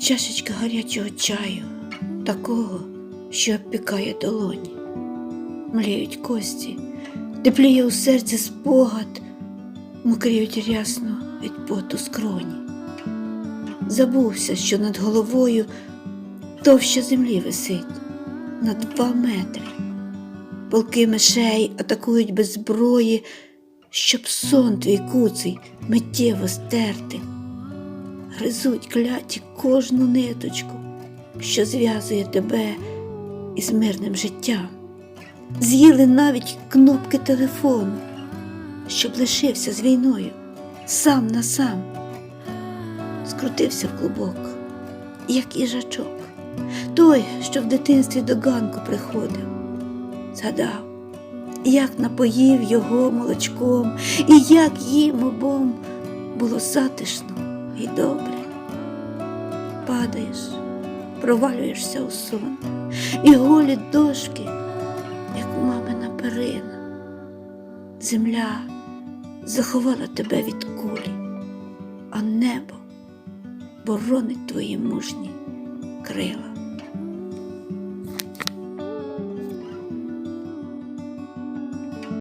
Чашечка гарячого чаю, такого, що обпікає долоні. Мліють кості, тепліє у серці спогад, мокріють рясно від поту скроні. Забувся, що над головою товща землі висить на два метри. Полки мишей атакують без зброї, щоб сон твій куций миттєво стерти. Гризуть кляті кожну ниточку, що зв'язує тебе із мирним життям. З'їли навіть кнопки телефону, щоб лишився з війною сам на сам. Скрутився в клубок, як їжачок, той, що в дитинстві до ганку приходив. Згадав, як напоїв його молочком, і як їм обом було затишно і добре. Падаєш, провалюєшся у сон, і голі дошки, як мамина перина. Земля заховала тебе від кулі, а небо боронить твої мужні крила.